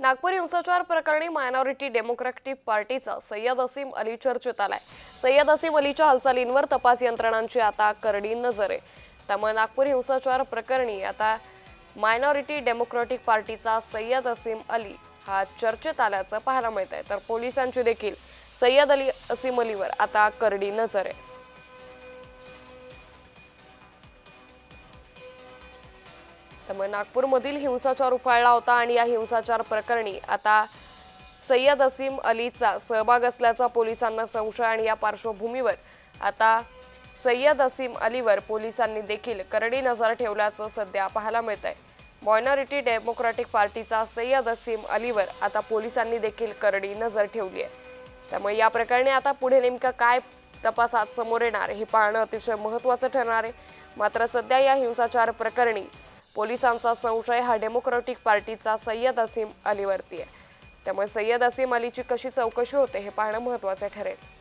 नागपूर हिंसाचार प्रकरणी minority democratic पार्टीचा सय्यद असीम अली चर्चेत आलाय. सय्यद असीम अलीच्या हालचालींवर तपास यंत्रणांची आता करडी नजर. आहे त्यामुळे नागपूर हिंसाचार प्रकरणी आता मायनॉरिटी डेमोक्रॅटिक पार्टीचा सय्यद असीम अली हा चर्चेत आल्याचं पाहायला मिळत आहे तर पोलिसांची देखील सय्यद अली असीम अलीवर आता करडी नजर. आहे त्यामुळे नागपूरमधील हिंसाचार उफाळला होता आणि या हिंसाचार प्रकरणी आता सय्यद असीम अलीचा सहभाग असल्याचा पोलिसांना संशय आणि या पार्श्वभूमीवर आता सय्यद असीम अलीवर पोलिसांनी देखील करडी नजर ठेवल्याचं सध्या पाहायला मिळत आहे मायनॉरिटी डेमोक्रॅटिक पार्टीचा सय्यद असीम अलीवर आता पोलिसांनी देखील करडी नजर ठेवली आहे. त्यामुळे या प्रकरणी आता पुढे नेमकं काय तपासात समोर येणार हे पाहणं अतिशय महत्त्वाचं ठरणार आहे. मात्र सध्या या हिंसाचार प्रकरणी पोलिसांचा संशय हा डेमोक्रॅटिक पार्टीचा सय्यद असीम अलीवरती आहे. त्यामुळे सय्यद असीम अलीची कशी चौकशी होते हे पाहणं महत्त्वाचं ठरेल.